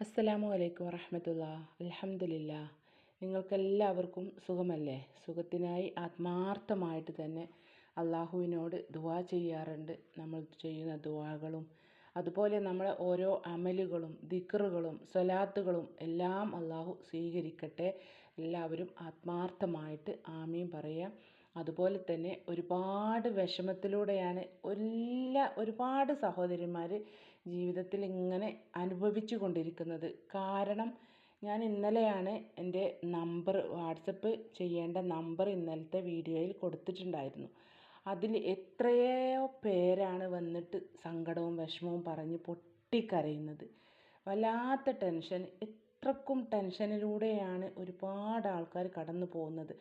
അസ്സലാമു അലൈക്കും വറഹമത്തുള്ള. അലഹമില്ല നിങ്ങൾക്കെല്ലാവർക്കും സുഖമല്ലേ? സുഖത്തിനായി ആത്മാർത്ഥമായിട്ട് തന്നെ അള്ളാഹുവിനോട് ദുവാ ചെയ്യാറുണ്ട്. നമ്മൾ ചെയ്യുന്ന ദുവാകളും അതുപോലെ നമ്മളെ ഓരോ അമലുകളും ദിക്റുകളും സ്വലാത്തുകളും എല്ലാം അള്ളാഹു സ്വീകരിക്കട്ടെ. എല്ലാവരും ആത്മാർത്ഥമായിട്ട് ആമീൻ പറയാം അതുപോലെ തന്നെ ഒരുപാട് വിഷമത്തിലൂടെയാണ് എല്ലാ ഒരുപാട് സഹോദരിമാർ ജീവിതത്തിൽ ഇങ്ങനെ അനുഭവിച്ചു കൊണ്ടിരിക്കുന്നത്. കാരണം ഞാൻ ഇന്നലെയാണ് എന്റെ നമ്പർ വാട്സപ്പ് ചെയ്യേണ്ട നമ്പർ ഇന്നലത്തെ വീഡിയോയിൽ കൊടുത്തിട്ടുണ്ടായിരുന്നു. അതിൽ എത്രയോ പേരാണ് വന്നിട്ട് സങ്കടവും വിഷമവും പറഞ്ഞ് പൊട്ടിക്കരയുന്നത്. വല്ലാത്ത ടെൻഷൻ എത്രക്കും ടെൻഷനിലൂടെയാണ് ഒരുപാട് ആൾക്കാർ കടന്നു പോകുന്നത്.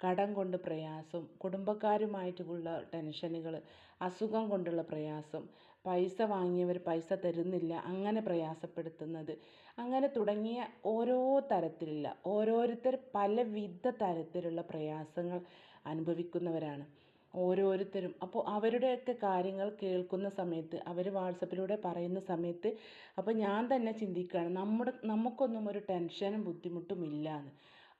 കടം കൊണ്ട് പ്രയാസം കുടുംബക്കാരുമായിട്ടുള്ള ടെൻഷനുകൾ അസുഖം കൊണ്ടുള്ള പ്രയാസം പൈസ വാങ്ങിയവർ പൈസ തരുന്നില്ല അങ്ങനെ പ്രയാസപ്പെടുത്തുന്നത്. അങ്ങനെ തുടങ്ങിയ ഓരോ തരത്തിലുള്ള ഓരോരുത്തർ പലവിധ തരത്തിലുള്ള പ്രയാസങ്ങൾ അനുഭവിക്കുന്നവരാണ് ഓരോരുത്തരും. അപ്പോൾ അവരുടെയൊക്കെ കാര്യങ്ങൾ കേൾക്കുന്ന സമയത്ത് അവർ വാട്സപ്പിലൂടെ പറയുന്ന സമയത്ത് അപ്പോൾ ഞാൻ തന്നെ ചിന്തിക്കുകയാണ് നമ്മുടെ നമുക്കൊന്നും ഒരു ടെൻഷനും ബുദ്ധിമുട്ടും ഇല്ലാന്ന്.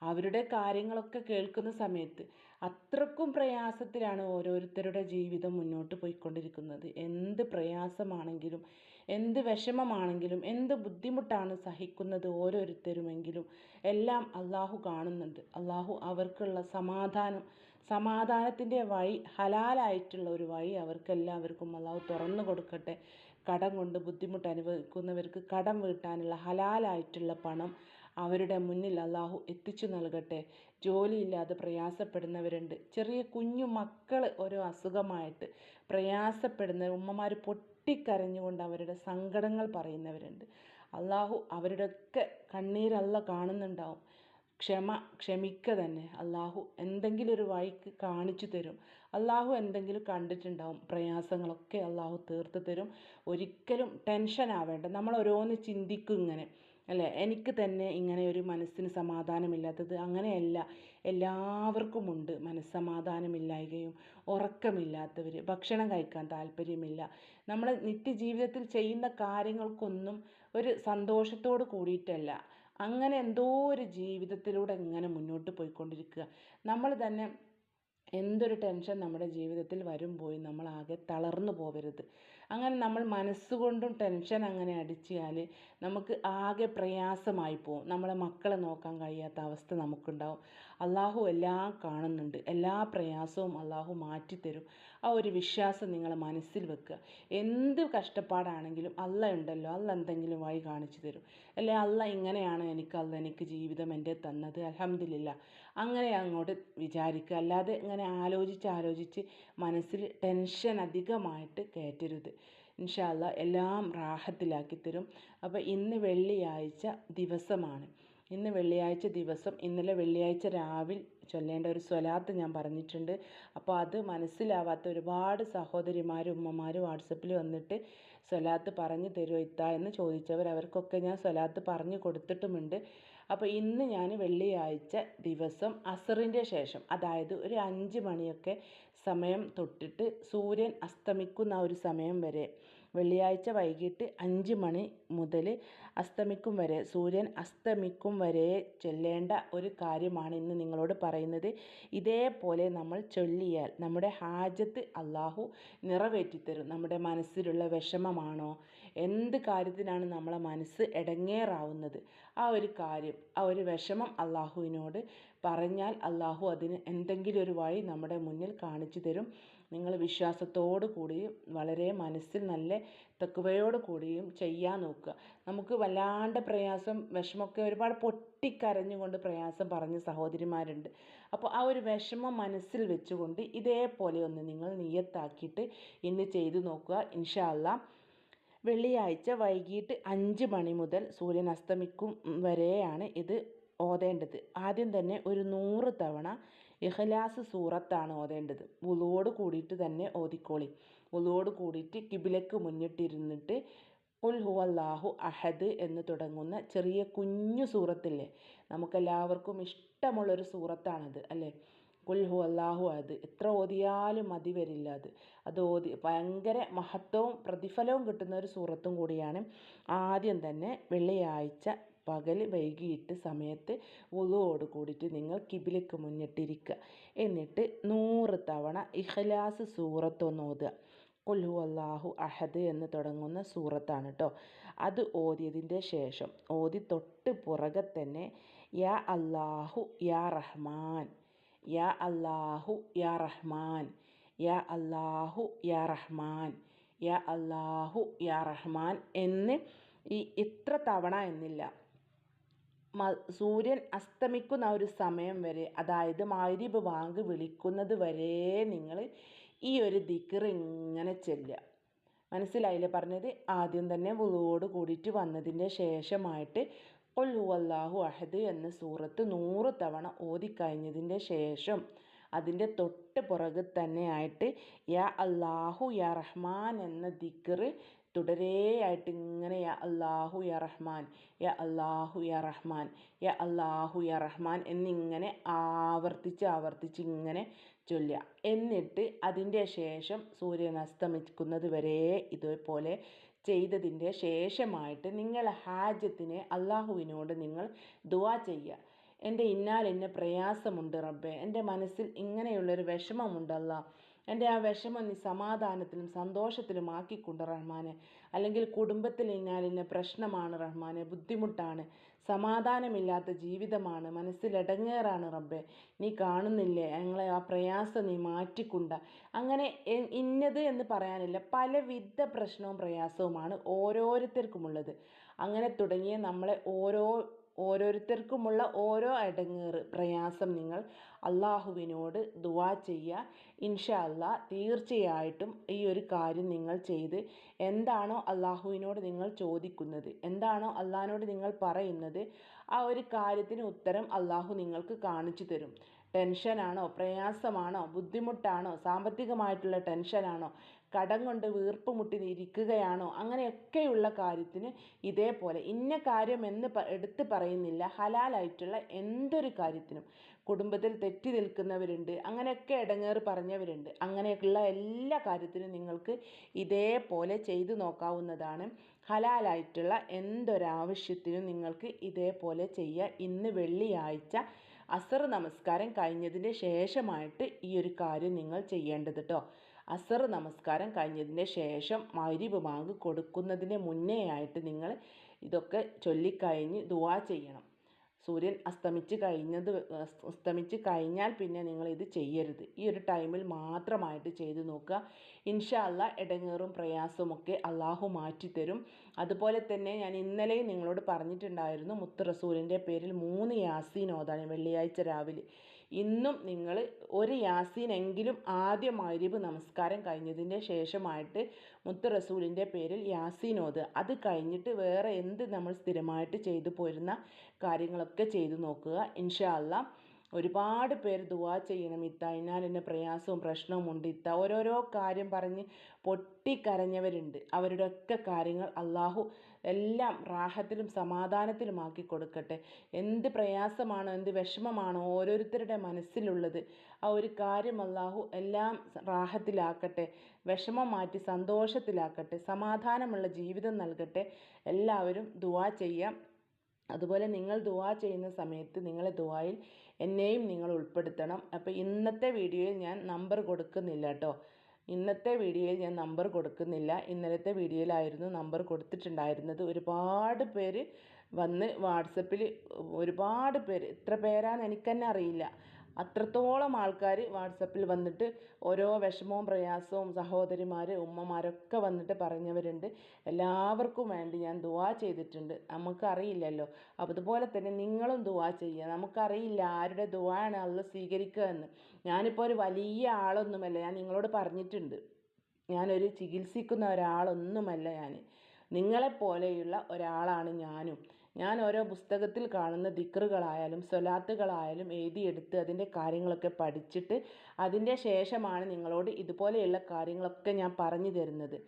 അവരുടെ കാര്യങ്ങളൊക്കെ കേൾക്കുന്ന സമയത്ത് അത്രക്കും പ്രയാസത്തിലാണ് ഓരോരുത്തരുടെ ജീവിതം മുന്നോട്ട് പോയിക്കൊണ്ടിരിക്കുന്നത്. എന്ത് പ്രയാസമാണെങ്കിലും എന്ത് വിഷമമാണെങ്കിലും എന്ത് ബുദ്ധിമുട്ടാണ് സഹിക്കുന്നത് ഓരോരുത്തരുമെങ്കിലും എല്ലാം അള്ളാഹു കാണുന്നുണ്ട്. അള്ളാഹു അവർക്കുള്ള സമാധാനം സമാധാനത്തിന്റെ വഴി ഹലാലായിട്ടുള്ള ഒരു വഴി അവർക്കെല്ലാവർക്കും അള്ളാഹു തുറന്നു കൊടുക്കട്ടെ. കടം കൊണ്ട് ബുദ്ധിമുട്ട് അനുഭവിക്കുന്നവർക്ക് കടം വീട്ടാനുള്ള ഹലാലായിട്ടുള്ള പണം അവരുടെ മുന്നിൽ അള്ളാഹു എത്തിച്ചു നൽകട്ടെ. ജോലിയില്ലാതെ പ്രയാസപ്പെടുന്നവരുണ്ട്. ചെറിയ കുഞ്ഞു മക്കൾ ഓരോ അസുഖമായിട്ട് പ്രയാസപ്പെടുന്ന ഉമ്മമാർ പൊട്ടിക്കരഞ്ഞുകൊണ്ട് അവരുടെ സങ്കടങ്ങൾ പറയുന്നവരുണ്ട്. അള്ളാഹു അവരുടെയൊക്കെ കണ്ണീരല്ല കാണുന്നുണ്ടാവും. ക്ഷമ ക്ഷമിക്ക തന്നെ. അള്ളാഹു എന്തെങ്കിലും ഒരു വഴിക്ക് കാണിച്ചു തരും. അള്ളാഹു എന്തെങ്കിലും കണ്ടിട്ടുണ്ടാവും. പ്രയാസങ്ങളൊക്കെ അള്ളാഹു തീർത്ത് തരും. ഒരിക്കലും ടെൻഷൻ ആവേണ്ട നമ്മൾ ഓരോന്ന് ചിന്തിക്കും ഇങ്ങനെ. അല്ലേ? എനിക്ക് തന്നെ ഇങ്ങനെ ഒരു മനസ്സിന് സമാധാനമില്ലാത്തത് അങ്ങനെയല്ല. എല്ലാവർക്കുമുണ്ട് മനസ്സമാധാനമില്ലായ്കയും ഉറക്കമില്ലാത്തവർ ഭക്ഷണം കഴിക്കാൻ താല്പര്യമില്ല. നമ്മൾ നിത്യജീവിതത്തിൽ ചെയ്യുന്ന കാര്യങ്ങൾക്കൊന്നും ഒരു സന്തോഷത്തോട് കൂടിയിട്ടല്ല. അങ്ങനെ എന്തോ ഒരു ജീവിതത്തിലൂടെ ഇങ്ങനെ മുന്നോട്ട് പോയിക്കൊണ്ടിരിക്കുക. നമ്മൾ തന്നെ എന്തൊരു ടെൻഷൻ നമ്മുടെ ജീവിതത്തിൽ വരും പോയി നമ്മളാകെ തളർന്നു പോകരുത് അങ്ങനെ നമ്മൾ മനസ്സുകൊണ്ടും ടെൻഷൻ അങ്ങനെ അടിച്ചാൽ നമുക്ക് ആകെ പ്രയാസമായി പോകും നമ്മളെ മക്കളെ നോക്കാൻ കഴിയാത്ത അവസ്ഥ നമുക്കുണ്ടാവും. അള്ളാഹു എല്ലാം കാണുന്നുണ്ട്. എല്ലാ പ്രയാസവും അള്ളാഹു മാറ്റിത്തരും. ആ ഒരു വിശ്വാസം നിങ്ങൾ മനസ്സിൽ വെക്കുക. എന്ത് കഷ്ടപ്പാടാണെങ്കിലും അല്ല ഉണ്ടല്ലോ അല്ല എന്തെങ്കിലും വഴി കാണിച്ചു തരും. അല്ലെ അല്ല ഇങ്ങനെയാണ് എനിക്ക് അല്ല എനിക്ക് ജീവിതം എന്റെ തന്നത്. അലഹമില്ല അങ്ങനെ അങ്ങോട്ട് വിചാരിക്കുക. അല്ലാതെ ഇങ്ങനെ ആലോചിച്ച് ആലോചിച്ച് മനസ്സിൽ ടെൻഷൻ അധികമായിട്ട് കയറ്റരുത്. ഇൻഷാല്ല എല്ലാം റാഹത്തിലാക്കി തരും. അപ്പോൾ ഇന്ന് വെള്ളിയാഴ്ച ദിവസമാണ്. ഇന്ന് വെള്ളിയാഴ്ച ദിവസം ഇന്നലെ വെള്ളിയാഴ്ച രാവിലെ ചൊല്ലേണ്ട ഒരു സ്വലാത്ത് ഞാൻ പറഞ്ഞിട്ടുണ്ട്. അപ്പോൾ അത് മനസ്സിലാവാത്ത ഒരുപാട് സഹോദരിമാരും ഉമ്മമാരും വാട്സപ്പിൽ വന്നിട്ട് സ്വലാത്ത് പറഞ്ഞു തരുമോ ഇത്ത എന്ന് ചോദിച്ചവർ അവർക്കൊക്കെ ഞാൻ സ്വലാത്ത് പറഞ്ഞു കൊടുത്തിട്ടുമുണ്ട്. അപ്പോൾ ഇന്ന് ഞാൻ വെള്ളിയാഴ്ച ദിവസം അസറിന്റെ ശേഷം അതായത് ഒരു അഞ്ച് മണിയൊക്കെ സമയം തൊട്ടിട്ട് സൂര്യൻ അസ്തമിക്കുന്ന ഒരു സമയം വരെ വെള്ളിയാഴ്ച വൈകിട്ട് അഞ്ച് മണി മുതൽ അസ്തമിക്കും വരെ സൂര്യൻ അസ്തമിക്കും വരെ ചൊല്ലേണ്ട ഒരു കാര്യമാണ് ഇന്ന് നിങ്ങളോട് പറയുന്നത്. ഇതേപോലെ നമ്മൾ ചൊല്ലിയാൽ നമ്മുടെ ഹാജത്ത് അള്ളാഹു നിറവേറ്റിത്തരും. നമ്മുടെ മനസ്സിലുള്ള വിഷമമാണോ? എന്ത് കാര്യത്തിനാണ് നമ്മളെ മനസ്സ് ഇടങ്ങേറാവുന്നത് ആ ഒരു കാര്യം ആ ഒരു വിഷമം അള്ളാഹുവിനോട് പറഞ്ഞാൽ അള്ളാഹു അതിന് എന്തെങ്കിലും ഒരു വഴി നമ്മുടെ മുന്നിൽ കാണിച്ചു തരും നിങ്ങൾ വിശ്വാസത്തോടു കൂടിയും വളരെ മനസ്സിൽ നല്ല തെക്കുവയോട് കൂടിയും ചെയ്യാൻ നോക്കുക. നമുക്ക് വല്ലാണ്ട് പ്രയാസം വിഷമമൊക്കെ ഒരുപാട് പൊട്ടിക്കരഞ്ഞുകൊണ്ട് പ്രയാസം പറഞ്ഞ സഹോദരിമാരുണ്ട്. അപ്പോൾ ആ ഒരു വിഷമം മനസ്സിൽ വെച്ചുകൊണ്ട് ഇതേപോലെ ഒന്ന് നിങ്ങൾ നിയത്താക്കിയിട്ട് ഇന്ന് ചെയ്തു നോക്കുക. ഇൻഷാല്ല വെള്ളിയാഴ്ച വൈകിട്ട് അഞ്ച് മണി മുതൽ സൂര്യൻ അസ്തമിക്കും വരെയാണ് ഇത് ഓതേണ്ടത്. ആദ്യം തന്നെ ഒരു നൂറ് തവണ ഇഖ്ലാസ് സൂറത്താണ് ഓതേണ്ടത്. വുളുവോട് കൂടിയിട്ട് തന്നെ ഓതിക്കോളി. വുളുവോട് കൂടിയിട്ട് കിബിലക്ക് മുന്നിട്ടിരുന്നിട്ട് ഉൽ ഹുവല്ലാഹു അഹദ് എന്ന് തുടങ്ങുന്ന ചെറിയ കുഞ്ഞു സൂറത്തില്ലേ? നമുക്കെല്ലാവർക്കും ഇഷ്ടമുള്ളൊരു സൂറത്താണത് അല്ലേ? കുൽഹു അല്ലാഹു അത് എത്ര ഓതിയാലും മതി വരില്ല അത്. അത് ഓതി ഭയങ്കര മഹത്വവും പ്രതിഫലവും കിട്ടുന്ന ഒരു സൂറത്തും കൂടിയാണ്. ആദ്യം തന്നെ വെള്ളിയാഴ്ച പകൽ വൈകിയിട്ട് സമയത്ത് വുളുവോട് കൂടിയിട്ട് നിങ്ങൾ കിബിലക്ക് മുന്നിട്ടിരിക്കുക. എന്നിട്ട് നൂറ് തവണ ഇഖ്ലാസ് സൂറത്തൊന്ന് ഓതുക. കുൽഹു അള്ളാഹു അഹദ് എന്ന് തുടങ്ങുന്ന സൂറത്താണ് കേട്ടോ അത് ഓതിയതിന്റെ ശേഷം ഓതി തൊട്ട് പുറകെ തന്നെ യാ അള്ളാഹു യാ റഹ്മാൻ യാ അള്ളാഹു യാ റഹ്മാൻ യാ അള്ളാഹു യാ റഹ്മാൻ യാ അള്ളാഹു യാ റഹ്മാൻ എന്ന് ഈ ഇത്ര തവണ എന്നില്ല. സൂര്യൻ അസ്തമിക്കുന്ന ഒരു സമയം വരെ അതായത് മാരിബ് വാങ്ക് വിളിക്കുന്നത് വരെ നിങ്ങൾ ഈ ഒരു ദിക്കർ ഇങ്ങനെ ചെല്ലുക. മനസ്സിലായില്ലേ പറഞ്ഞത്? ആദ്യം തന്നെ വുളുവോട് കൂടിയിട്ട് വന്നതിന്റെ ശേഷമായിട്ട് കൊല്ലു ഹുവല്ലാഹു അഹദ് എന്ന സൂറത്ത് നൂറ് തവണ ഓതിക്കഴിഞ്ഞതിന്റെ ശേഷം അതിന്റെ തൊട്ട് പുറകെ തന്നെയായിട്ട് യാ അല്ലാഹു യാ റഹ്മാൻ എന്ന ദിക്കർ തുടരെയായിട്ട് ഇങ്ങനെ യ അള്ളാഹു യ റഹ്മാൻ യ അള്ളാഹു യ റഹ്മാൻ യ അള്ളാഹു യ റഹ്മാൻ എന്നിങ്ങനെ ആവർത്തിച്ച് ആവർത്തിച്ച് ഇങ്ങനെ ചൊല്ലുക. എന്നിട്ട് അതിന്റെ ശേഷം സൂര്യൻ അസ്തമിക്കുന്നത് വരെ ഇതേപോലെ ചെയ്തതിന്റെ ശേഷമായിട്ട് നിങ്ങൾ ഹാജത്തിനെ അള്ളാഹുവിനോട് നിങ്ങൾ ദുവാ ചെയ്യുക. എന്റെ ഇന്നാൽ എന്നെ പ്രയാസമുണ്ട് റബ്ബെ എന്റെ മനസ്സിൽ ഇങ്ങനെയുള്ളൊരു വിഷമമുണ്ടല്ല എന്റെ ആ വിഷമം നീ സമാധാനത്തിലും സന്തോഷത്തിലും ആക്കിക്കൊണ്ട് റഹ്മാനെ. അല്ലെങ്കിൽ കുടുംബത്തിൽ ഇന്നാൽ ഇന്ന പ്രശ്നമാണ് റഹ്മാനെ. ബുദ്ധിമുട്ടാണ്. സമാധാനമില്ലാത്ത ജീവിതമാണ്. മനസ്സിലടങ്ങേറാണ് റബ്ബെ. നീ കാണുന്നില്ലേ? ഞങ്ങളെ ആ പ്രയാസം നീ മാറ്റിക്കൊണ്ട. അങ്ങനെ ഇന്നത് എന്ന് പറയാനില്ല. പലവിധ പ്രശ്നവും പ്രയാസവുമാണ് ഓരോരുത്തർക്കുമുള്ളത്. അങ്ങനെ തുടങ്ങിയ നമ്മളെ ഓരോ ഓരോരുത്തർക്കുമുള്ള ഓരോ അടങ്ങേറ് പ്രയാസം നിങ്ങൾ അള്ളാഹുവിനോട് ദുവാ ചെയ്യുക. ഇൻഷാ തീർച്ചയായിട്ടും ഈ ഒരു കാര്യം നിങ്ങൾ ചെയ്ത് എന്താണോ അള്ളാഹുവിനോട് നിങ്ങൾ ചോദിക്കുന്നത് എന്താണോ അള്ളാഹിനോട് നിങ്ങൾ പറയുന്നത് ആ ഒരു കാര്യത്തിന് ഉത്തരം അള്ളാഹു നിങ്ങൾക്ക് കാണിച്ചു തരും. ടെൻഷനാണോ പ്രയാസമാണോ ബുദ്ധിമുട്ടാണോ സാമ്പത്തികമായിട്ടുള്ള ടെൻഷനാണോ കടം കൊണ്ട് വീർപ്പ് മുട്ടി ഇരിക്കുകയാണോ അങ്ങനെയൊക്കെയുള്ള കാര്യത്തിന് ഇതേപോലെ ഇന്ന കാര്യം എന്ന് എടുത്ത് പറയുന്നില്ല. ഹലാലായിട്ടുള്ള എന്തൊരു കാര്യത്തിനും. കുടുംബത്തിൽ തെറ്റി നിൽക്കുന്നവരുണ്ട്. അങ്ങനെയൊക്കെ ഇടങ്ങേറ് പറഞ്ഞവരുണ്ട്. അങ്ങനെയൊക്കെയുള്ള എല്ലാ കാര്യത്തിനും നിങ്ങൾക്ക് ഇതേപോലെ ചെയ്തു നോക്കാവുന്നതാണ്. ഹലാലായിട്ടുള്ള എന്തൊരാവശ്യത്തിനും നിങ്ങൾക്ക് ഇതേപോലെ ചെയ്യുക ഇന്ന് വെള്ളിയാഴ്ച അസർ നമസ്കാരം കഴിഞ്ഞതിന് ശേഷമായിട്ട് ഈ ഒരു കാര്യം നിങ്ങൾ ചെയ്യേണ്ടത് കേട്ടോ അസർ നമസ്കാരം കഴിഞ്ഞതിന് ശേഷം മരിവ് ബാങ്ക് കൊടുക്കുന്നതിന് മുന്നേ ആയിട്ട് നിങ്ങൾ ഇതൊക്കെ ചൊല്ലിക്കഴിഞ്ഞ് ദുവാ ചെയ്യണം. സൂര്യൻ അസ്തമിച്ച് കഴിഞ്ഞത് അസ്തമിച്ച് കഴിഞ്ഞാൽ പിന്നെ നിങ്ങൾ ഇത് ചെയ്യരുത്. ഈ ഒരു ടൈമിൽ മാത്രമായിട്ട് ചെയ്ത് നോക്കുക. ഇൻഷാല്ല ഇടങ്ങേറും പ്രയാസമൊക്കെ അള്ളാഹു മാറ്റിത്തരും. അതുപോലെ തന്നെ ഞാൻ ഇന്നലെയും നിങ്ങളോട് പറഞ്ഞിട്ടുണ്ടായിരുന്നു മുത്തു റസൂലിന്റെ പേരിൽ മൂന്ന് യാസീൻ ഓതാണ് വെള്ളിയാഴ്ച രാവിലെ. ഇന്നും നിങ്ങൾ ഒരു യാസീനെങ്കിലും ആദ്യം മൈരിബ് നമസ്കാരം കഴിഞ്ഞതിന്റെ ശേഷമായിട്ട് മുത്ത് റസൂലിന്റെ പേരിൽ യാസീൻ ഓത് അത് കഴിഞ്ഞിട്ട് വേറെ എന്ത് നമ്മൾ സ്ഥിരമായിട്ട് ചെയ്തു പോരുന്ന കാര്യങ്ങളൊക്കെ ചെയ്തു നോക്കുക. ഇൻഷാല്ല ഒരുപാട് പേർ ദുവാ ചെയ്യണം. ഇത്ത ഇന്നാൽ എന്റെ പ്രയാസവും പ്രശ്നവും ഉണ്ട്. ഇത്ത ഓരോരോ കാര്യം പറഞ്ഞ് പൊട്ടിക്കരഞ്ഞവരുണ്ട്. അവരുടെയൊക്കെ കാര്യങ്ങൾ അള്ളാഹു എല്ലാം റാഹത്തിലും സമാധാനത്തിലും ആക്കി കൊടുക്കട്ടെ. എന്ത് പ്രയാസമാണോ എന്ത് വിഷമമാണോ ഓരോരുത്തരുടെ മനസ്സിലുള്ളത് ആ ഒരു കാര്യം അള്ളാഹു എല്ലാം റാഹത്തിലാക്കട്ടെ വിഷമം മാറ്റി സന്തോഷത്തിലാക്കട്ടെ സമാധാനമുള്ള ജീവിതം നൽകട്ടെ. എല്ലാവരും ദുവാ ചെയ്യാം. അതുപോലെ നിങ്ങൾ ദുവാ ചെയ്യുന്ന സമയത്ത് നിങ്ങളെ ദുവായിൽ എന്നെയും നിങ്ങൾ ഉൾപ്പെടുത്തണം. അപ്പോൾ ഇന്നത്തെ വീഡിയോയിൽ ഞാൻ നമ്പർ കൊടുക്കുന്നില്ല കേട്ടോ. ഇന്നത്തെ വീഡിയോയിൽ ഞാൻ നമ്പർ കൊടുക്കുന്നില്ല. ഇന്നലത്തെ വീഡിയോയിലായിരുന്നു നമ്പർ കൊടുത്തിട്ടുണ്ടായിരുന്നത്. ഒരുപാട് പേര് വന്ന് വാട്സപ്പിൽ ഒരുപാട് പേര്. എത്ര പേരാന്ന് എനിക്ക് തന്നെ അറിയില്ല. അത്രത്തോളം ആൾക്കാർ വാട്സപ്പിൽ വന്നിട്ട് ഓരോ വിഷമവും പ്രയാസവും സഹോദരിമാർ ഉമ്മമാരൊക്കെ വന്നിട്ട് പറഞ്ഞവരുണ്ട്. എല്ലാവർക്കും വേണ്ടി ഞാൻ ദുവാ ചെയ്തിട്ടുണ്ട്. നമുക്കറിയില്ലല്ലോ. അതുപോലെ തന്നെ നിങ്ങളും ദുവാ ചെയ്യുക. നമുക്കറിയില്ല ആരുടെ ദുവാണ് അള്ള സ്വീകരിക്കുക എന്ന്. ഞാനിപ്പോൾ ഒരു വലിയ ആളൊന്നുമല്ല ഞാൻ നിങ്ങളോട് പറഞ്ഞിട്ടുണ്ട്. ഞാനൊരു ചികിത്സിക്കുന്ന ഒരാളൊന്നുമല്ല ഞാൻ നിങ്ങളെപ്പോലെയുള്ള ഒരാളാണ് ഞാനും. ഞാൻ ഓരോ പുസ്തകത്തിൽ കാണുന്ന ദിക്റുകളായാലും സ്വലാത്തുകളായാലും എഴുതിയെടുത്ത് അതിന്റെ കാര്യങ്ങളൊക്കെ പഠിച്ചിട്ട് അതിന്റെ ശേഷമാണ് നിങ്ങളോട് ഇതുപോലെയുള്ള കാര്യങ്ങളൊക്കെ ഞാൻ പറഞ്ഞു തരുന്നത്.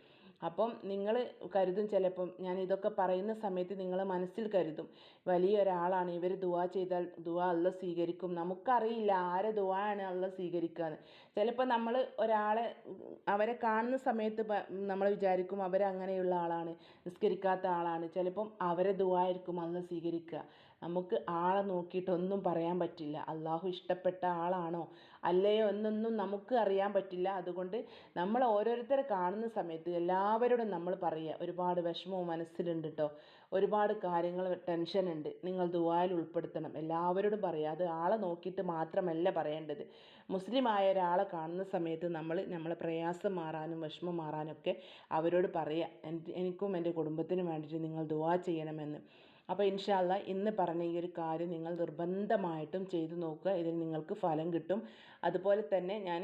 അപ്പം നിങ്ങൾ കരുതും ചിലപ്പം ഞാൻ ഇതൊക്കെ പറയുന്ന സമയത്ത് നിങ്ങൾ മനസ്സിൽ കരുതും. വലിയൊരാളാണ് ഇവർ ദുവാ ചെയ്താൽ ദുവാ അല്ല സ്വീകരിക്കും. നമുക്കറിയില്ല ആരെ ദുവാണ് അല്ല സ്വീകരിക്കുകയെന്ന് ചിലപ്പോൾ നമ്മൾ ഒരാളെ അവരെ കാണുന്ന സമയത്ത് നമ്മൾ വിചാരിക്കും അവരങ്ങനെയുള്ള ആളാണ് നിസ്കരിക്കാത്ത ആളാണ്. ചിലപ്പം അവരെ ദുവായിരിക്കും അല്ല സ്വീകരിക്കുക നമുക്ക് ആളെ നോക്കിയിട്ടൊന്നും പറയാൻ പറ്റില്ല. അള്ളാഹു ഇഷ്ടപ്പെട്ട ആളാണോ? അല്ലയോ എന്നൊന്നും നമുക്ക് അറിയാൻ പറ്റില്ല. അതുകൊണ്ട് നമ്മൾ ഓരോരുത്തരെ കാണുന്ന സമയത്ത് എല്ലാവരോടും നമ്മൾ പറയുക. ഒരുപാട് വിഷമവും മനസ്സിലുണ്ട് കേട്ടോ ഒരുപാട് കാര്യങ്ങൾ ടെൻഷൻ ഉണ്ട്. നിങ്ങൾ ദുബായിൽ ഉൾപ്പെടുത്തണം. എല്ലാവരോടും പറയുക. അത് ആളെ നോക്കിയിട്ട് മാത്രമല്ല പറയേണ്ടത്. മുസ്ലിമായ ഒരാളെ കാണുന്ന സമയത്ത് നമ്മൾ നമ്മളെ പ്രയാസം മാറാനും വിഷമം മാറാനും ഒക്കെ അവരോട് പറയുക. എനിക്കും എന്റെ കുടുംബത്തിനും വേണ്ടിയിട്ട് നിങ്ങൾ ദുവാ ചെയ്യണമെന്ന്. അപ്പോൾ ഇൻഷാല്ല ഇന്ന് പറഞ്ഞ ഈ ഒരു കാര്യം നിങ്ങൾ നിർബന്ധമായിട്ടും ചെയ്തു നോക്കുക. ഇതിൽ നിങ്ങൾക്ക് ഫലം കിട്ടും. അതുപോലെ തന്നെ ഞാൻ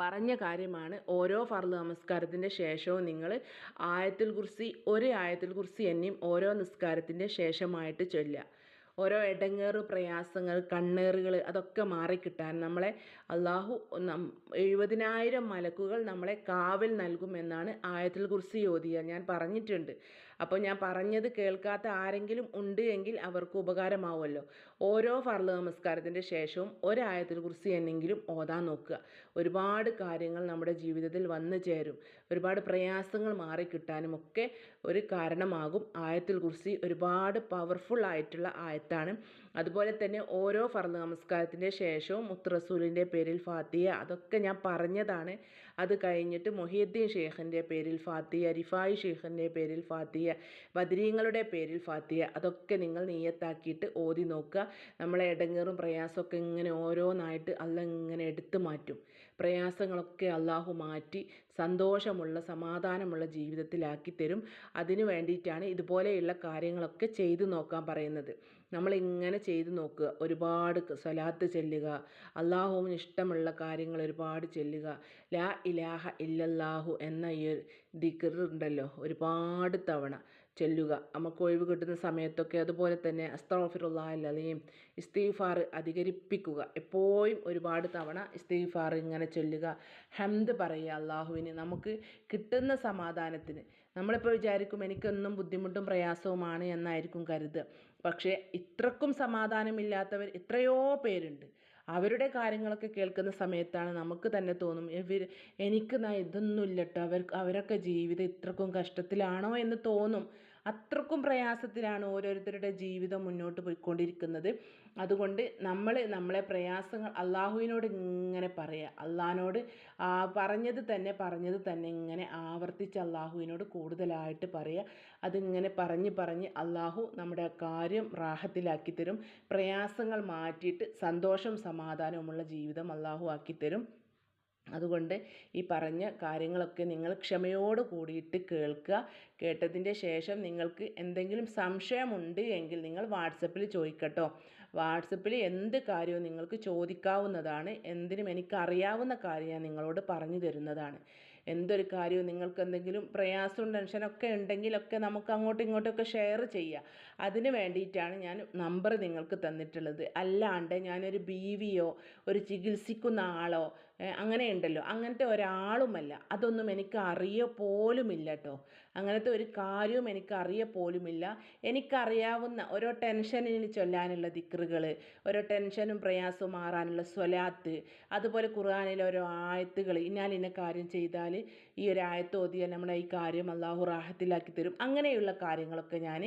പറഞ്ഞ കാര്യമാണ് ഓരോ ഫർദ് നമസ്കാരത്തിന്റെ ശേഷവും നിങ്ങൾ ആയത്തിൽ കുർസി ഒരു ആയത്തിൽ കുർസി എന്നെയും ഓരോ നിസ്കാരത്തിന്റെ ശേഷമായിട്ട് ചൊല്ലുക. ഓരോ ഇടങ്ങേറ് പ്രയാസങ്ങൾ കണ്ണേറുകൾ അതൊക്കെ മാറിക്കിട്ടാൻ നമ്മളെ അള്ളാഹു എഴുപതിനായിരം മലക്കുകൾ നമ്മളെ കാവൽ നൽകുമെന്നാണ് ആയത്തിൽ കുർസി ഓതിയ ഞാൻ പറഞ്ഞിട്ടുണ്ട്. അപ്പോൾ ഞാൻ പറഞ്ഞത് കേൾക്കാത്ത ആരെങ്കിലും ഉണ്ട് എങ്കിൽ അവർക്ക് ഉപകാരമാവുമല്ലോ. ഓരോ ഫർൾ നമസ്കാരത്തിന്റെ ശേഷവും ഒരായത്തിൽ കുറിച്ച് എന്നെങ്കിലും ഓതാൻ നോക്കുക. ഒരുപാട് കാര്യങ്ങൾ നമ്മുടെ ജീവിതത്തിൽ വന്നു ചേരും. ഒരുപാട് പ്രയാസങ്ങൾ മാറിക്കിട്ടാനും ഒക്കെ ഒരു കാരണമാകും. ആയത്തിൽ കുറിച്ച് ഒരുപാട് പവർഫുൾ ആയിട്ടുള്ള ആയത്താണ് അതുപോലെ തന്നെ ഓരോ ഫർദ് നമസ്കാരത്തിന്റെ ശേഷവും മുത്തറസൂലിന്റെ പേരിൽ ഫാത്തിയ അതൊക്കെ ഞാൻ പറഞ്ഞതാണ്. അത് കഴിഞ്ഞിട്ട് മൊഹിയുദ്ദീൻ ഷെയ്ഖിന്റെ പേരിൽ ഫാത്തിയ റിഫായി ഷെയ്ഖിന്റെ പേരിൽ ഫാത്തിയ ബദരീങ്ങളുടെ പേരിൽ ഫാത്തിയ അതൊക്കെ നിങ്ങൾ നീയത്താക്കിയിട്ട് ഓതി നോക്കുക. നമ്മളെ ഇടങ്ങേറും പ്രയാസമൊക്കെ ഇങ്ങനെ ഓരോന്നായിട്ട് അല്ല ഇങ്ങനെ എടുത്തു മാറ്റും. പ്രയാസങ്ങളൊക്കെ അള്ളാഹു മാറ്റി സന്തോഷമുള്ള സമാധാനമുള്ള ജീവിതത്തിലാക്കി തരും. അതിനു വേണ്ടിയിട്ടാണ് ഇതുപോലെയുള്ള കാര്യങ്ങളൊക്കെ ചെയ്തു നോക്കാൻ പറയുന്നത്. നമ്മളിങ്ങനെ ചെയ്തു നോക്കുക. ഒരുപാട് സ്വലാത്ത് ചെല്ലുക. അള്ളാഹുവിന് ഇഷ്ടമുള്ള കാര്യങ്ങൾ ഒരുപാട് ചെല്ലുക. ലാ ഇലാഹ ഇല്ലല്ലാഹു എന്ന ഈ ദിക്ർ ഉണ്ടല്ലോ. ഒരുപാട് തവണ ചെല്ലുക. നമുക്ക് ഒഴിവ് കിട്ടുന്ന സമയത്തൊക്കെ അതുപോലെ തന്നെ അസ്തഫിറുല്ലാഹലയും ഇസ്തീഫാർ അധികരിപ്പിക്കുക. എപ്പോഴും ഒരുപാട് തവണ ഇസ്തീഫാർ ഇങ്ങനെ ചൊല്ലുക. ഹംദ് പറയുക അള്ളാഹുവിന്. നമുക്ക് കിട്ടുന്ന സമാധാനത്തിന്. നമ്മളിപ്പോൾ വിചാരിക്കും എനിക്കൊന്നും ബുദ്ധിമുട്ടും പ്രയാസവുമാണ് എന്നായിരിക്കും കരുതുക. പക്ഷേ ഇത്രക്കും സമാധാനമില്ലാത്തവർ എത്രയോ പേരുണ്ട്. അവരുടെ കാര്യങ്ങളൊക്കെ കേൾക്കുന്ന സമയത്താണ് നമുക്ക് തന്നെ തോന്നും ഇവർ എനിക്ക് ഇതൊന്നും ഇല്ല കേട്ടോ അവർ അവരൊക്കെ ജീവിതം ഇത്രക്കും കഷ്ടത്തിലാണോ? എന്ന് തോന്നും. അത്രക്കും പ്രയാസത്തിലാണ് ഓരോരുത്തരുടെ ജീവിതം മുന്നോട്ട് പോയിക്കൊണ്ടിരിക്കുന്നത്. അതുകൊണ്ട് നമ്മൾ നമ്മളെ പ്രയാസങ്ങൾ അള്ളാഹുവിനോട് ഇങ്ങനെ പറയുക അള്ളഹാനോട് പറഞ്ഞത് തന്നെ പറഞ്ഞത് തന്നെ ഇങ്ങനെ ആവർത്തിച്ച് അള്ളാഹുവിനോട് കൂടുതലായിട്ട് പറയുക അതിങ്ങനെ പറഞ്ഞ് പറഞ്ഞ് അള്ളാഹു നമ്മുടെ കാര്യം റാഹത്തിലാക്കി തരും പ്രയാസങ്ങൾ മാറ്റിയിട്ട് സന്തോഷം സമാധാനവുമുള്ള ജീവിതം അള്ളാഹു ആക്കി തരും അതുകൊണ്ട് ഈ പറഞ്ഞ കാര്യങ്ങളൊക്കെ നിങ്ങൾ ക്ഷമയോട് കൂടിയിട്ട് കേൾക്കുക. കേട്ടതിന്റെ ശേഷം നിങ്ങൾക്ക് എന്തെങ്കിലും സംശയമുണ്ട് എങ്കിൽ നിങ്ങൾ വാട്സപ്പിൽ ചോദിക്കട്ടോ. വാട്സപ്പിൽ എന്ത് കാര്യവും നിങ്ങൾക്ക് ചോദിക്കാവുന്നതാണ്. എന്തിനും എനിക്കറിയാവുന്ന കാര്യം ഞാൻ നിങ്ങളോട് പറഞ്ഞു തരുന്നതാണ്. എന്തൊരു കാര്യവും നിങ്ങൾക്ക് എന്തെങ്കിലും പ്രയാസവും ടെൻഷനൊക്കെ ഉണ്ടെങ്കിലൊക്കെ നമുക്ക് അങ്ങോട്ടും ഇങ്ങോട്ടൊക്കെ ഷെയർ ചെയ്യാം. അതിന് വേണ്ടിയിട്ടാണ് ഞാൻ നമ്പർ നിങ്ങൾക്ക് തന്നിട്ടുള്ളത്. അല്ലാണ്ട് ഞാനൊരു ബി വിയോ ഒരു ചികിത്സിക്കുന്ന ആളോ അങ്ങനെ ഉണ്ടല്ലോ അങ്ങനത്തെ ഒരാളുമല്ല. അതൊന്നും എനിക്ക് അറിയ പോലുമില്ല കേട്ടോ അങ്ങനത്തെ ഒരു കാര്യവും എനിക്ക് അറിയ പോലുമില്ല എനിക്കറിയാവുന്ന ഓരോ ടെൻഷനിൽ ചൊല്ലാനുള്ള ദിക്റുകൾ ഓരോ ടെൻഷനും പ്രയാസവും മാറാനുള്ള സ്വലാത്ത് അതുപോലെ ഖുർആാനിലെ ഓരോ ആയത്തുകൾ ഇന്നാൽ ഇന്ന കാര്യം ചെയ്താൽ ഈ ഒരു ആയത്ത് ഓതിയാൽ നമ്മുടെ ഈ കാര്യം അള്ളാഹു റാഹത്തിലാക്കി തരും. അങ്ങനെയുള്ള കാര്യങ്ങളൊക്കെ ഞാൻ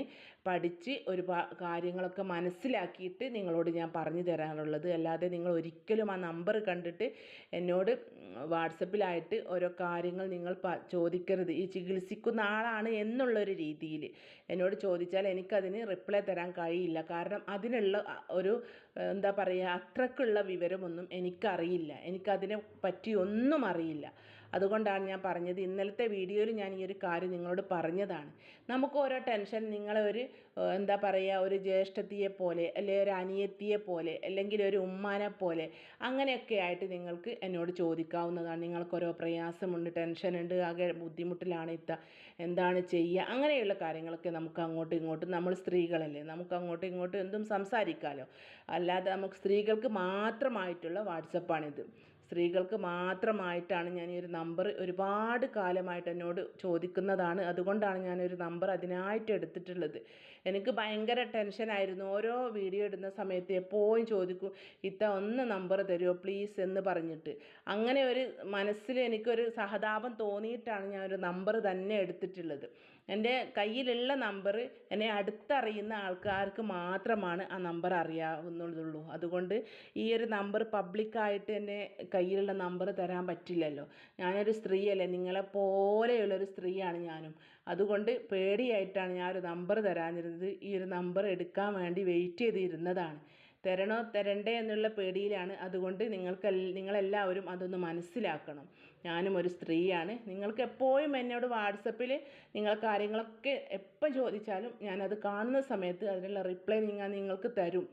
പഠിച്ച് ഒരു കാര്യങ്ങളൊക്കെ മനസ്സിലാക്കിയിട്ട് നിങ്ങളോട് ഞാൻ പറഞ്ഞു തരാനുള്ളത്. അല്ലാതെ നിങ്ങൾ ഒരിക്കലും ആ നമ്പർ കണ്ടിട്ട് എന്നോട് വാട്സപ്പിലായിട്ട് ഓരോ കാര്യങ്ങൾ നിങ്ങൾ ചോദിക്കരുത്. ഈ ചികിത്സിക്കുന്ന ആളാണ് എന്നുള്ളൊരു രീതിയിൽ എന്നോട് ചോദിച്ചാൽ എനിക്കതിന് റിപ്ലൈ തരാൻ കഴിയില്ല. കാരണം അതിനുള്ള ഒരു എന്താ പറയുക അത്രക്കുള്ള വിവരമൊന്നും എനിക്കറിയില്ല. എനിക്കതിനെ പറ്റി ഒന്നും അറിയില്ല. അതുകൊണ്ടാണ് ഞാൻ പറഞ്ഞത് ഇന്നലത്തെ വീഡിയോയിൽ ഞാൻ ഈ ഒരു കാര്യം നിങ്ങളോട് പറഞ്ഞതാണ്. നമുക്ക് ഓരോ ടെൻഷൻ നിങ്ങളെ ഒരു എന്താ പറയുക ഒരു ജ്യേഷ്ഠത്തിയെ പോലെ അല്ലെങ്കിൽ ഒരു അനിയത്തിയെ പോലെ അല്ലെങ്കിൽ ഒരു ഉമ്മാനെ പോലെ അങ്ങനെയൊക്കെ ആയിട്ട് നിങ്ങൾക്ക് എന്നോട് ചോദിക്കാവുന്നതാണ്. നിങ്ങൾക്ക് ഓരോ പ്രയാസമുണ്ട് ടെൻഷനുണ്ട് ആകെ ബുദ്ധിമുട്ടിലാണ് ഇത്ത എന്താണ് ചെയ്യുക അങ്ങനെയുള്ള കാര്യങ്ങളൊക്കെ നമുക്ക് അങ്ങോട്ടും ഇങ്ങോട്ടും നമ്മൾ സ്ത്രീകളല്ലേ നമുക്ക് അങ്ങോട്ടും ഇങ്ങോട്ടും എന്തും സംസാരിക്കാമല്ലോ അല്ലാതെ നമുക്ക് സ്ത്രീകൾക്ക് മാത്രമായിട്ടുള്ള വാട്സപ്പാണിത്. സ്ത്രീകൾക്ക് മാത്രമായിട്ടാണ് ഞാൻ ഈ ഒരു നമ്പർ ഒരുപാട് കാലമായിട്ട് എന്നോട് ചോദിക്കുന്നതാണ്. അതുകൊണ്ടാണ് ഞാനൊരു നമ്പർ അതിനായിട്ട് എടുത്തിട്ടുള്ളത്. എനിക്ക് ഭയങ്കര ടെൻഷനായിരുന്നു ഓരോ വീഡിയോ ഇടുന്ന സമയത്ത് എപ്പോഴും ചോദിക്കും ഇത്ത ഒന്ന് നമ്പർ തരുമോ പ്ലീസ്? എന്ന് പറഞ്ഞിട്ട്. അങ്ങനെ ഒരു മനസ്സിൽ എനിക്കൊരു സഹതാപം തോന്നിയിട്ടാണ് ഞാൻ ഒരു നമ്പർ തന്നെ എടുത്തിട്ടുള്ളത്. എന്റെ കയ്യിലുള്ള നമ്പർ എന്നെ അടുത്തറിയുന്ന ആൾക്കാർക്ക് മാത്രമാണ് ആ നമ്പർ അറിയാവുന്നതുള്ളൂ. അതുകൊണ്ട് ഈ ഒരു നമ്പർ പബ്ലിക്കായിട്ട് എന്റെ കയ്യിലുള്ള നമ്പർ തരാൻ പറ്റില്ലല്ലോ. ഞാനൊരു സ്ത്രീയല്ലേ നിങ്ങളെ പോലെയുള്ളൊരു സ്ത്രീയാണ് ഞാനും. അതുകൊണ്ട് പേടിയായിട്ടാണ് ഞാൻ ഒരു നമ്പർ തരാനിരുന്നത് ഈ ഒരു നമ്പർ എടുക്കാൻ വേണ്ടി വെയിറ്റ് ചെയ്തിരുന്നതാണ്. തരണോ തരണ്ടേ എന്നുള്ള പേടിയിലാണ്. അതുകൊണ്ട് നിങ്ങൾക്ക് നിങ്ങളെല്ലാവരും അതൊന്ന് മനസ്സിലാക്കണം. ഞാനും ഒരു സ്ത്രീയാണ്. നിങ്ങൾക്ക് എപ്പോഴും എന്നോട് വാട്സപ്പിൽ നിങ്ങൾ കാര്യങ്ങളൊക്കെ എപ്പോൾ ചോദിച്ചാലും ഞാനത് കാണുന്ന സമയത്ത് അതിനുള്ള റിപ്ലൈ നിങ്ങൾ നിങ്ങൾക്ക് തരും.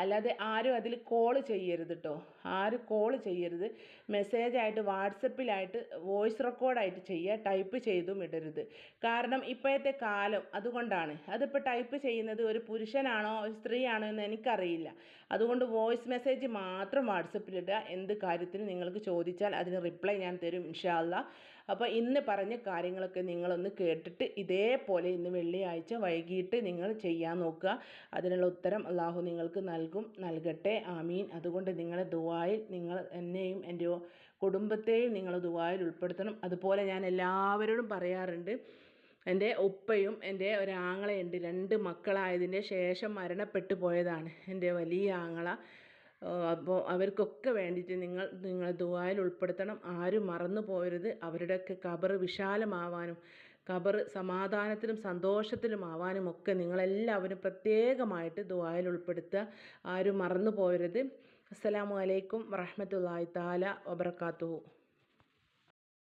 അല്ലാതെ ആരും അതിൽ കോൾ ചെയ്യരുത് കേട്ടോ ആരും കോൾ ചെയ്യരുത്. മെസ്സേജായിട്ട് വാട്സപ്പിലായിട്ട് വോയിസ് റെക്കോർഡായിട്ട് ചെയ്യുക ടൈപ്പ് ചെയ്തും ഇടരുത്. കാരണം ഇപ്പോഴത്തെ കാലം അതുകൊണ്ടാണ്. അതിപ്പോൾ ടൈപ്പ് ചെയ്യുന്നത് ഒരു പുരുഷനാണോ ഒരു സ്ത്രീയാണോ എന്ന് എനിക്കറിയില്ല. അതുകൊണ്ട് വോയിസ് മെസ്സേജ് മാത്രം വാട്സപ്പിലിടുക എന്ത് കാര്യത്തിനും നിങ്ങൾക്ക് ചോദിച്ചാൽ അതിന് റിപ്ലൈ ഞാൻ തരും ഇൻഷാല്ല അപ്പോൾ ഇന്ന് പറഞ്ഞ കാര്യങ്ങളൊക്കെ നിങ്ങളൊന്ന് കേട്ടിട്ട് ഇതേപോലെ ഇന്ന് വെള്ളിയാഴ്ച വൈകിട്ട് നിങ്ങൾ ചെയ്യാൻ നോക്കുക. അതിനുള്ള ഉത്തരം അള്ളാഹു നിങ്ങൾക്ക് നൽകും നൽകട്ടെ. ആമീൻ. അതുകൊണ്ട് നിങ്ങളെ ദുവായിൽ നിങ്ങൾ എന്നെയും എന്റെ കുടുംബത്തെയും നിങ്ങൾ ദുവായിൽ ഉൾപ്പെടുത്തണം. അതുപോലെ ഞാൻ എല്ലാവരോടും പറയാറുണ്ട് എന്റെ ഉപ്പയും എന്റെ ഒരാങ്ങളയുണ്ട് രണ്ട് മക്കളായതിന്റെ ശേഷം മരണപ്പെട്ടു പോയതാണ് എന്റെ വലിയ ആങ്ങള. അപ്പോൾ അവർക്കൊക്കെ വേണ്ടിയിട്ട് നിങ്ങൾ നിങ്ങൾ ദുആയിൽ ഉൾപ്പെടുത്തണം. ആരും മറന്നു പോകരുത്. അവരുടെയൊക്കെ ഖബർ വിശാലമാവാനും ഖബർ സമാധാനത്തിലും സന്തോഷത്തിലും ആവാനും ഒക്കെ നിങ്ങളെല്ലാവരും പ്രത്യേകമായിട്ട് ദുആയിൽ ഉൾപ്പെടുത്തുക. ആരും മറന്നു പോകരുത്. അസ്സലാമു അലൈക്കും വറഹ്മത്തുള്ളാഹി താല വബറകാതുഹു.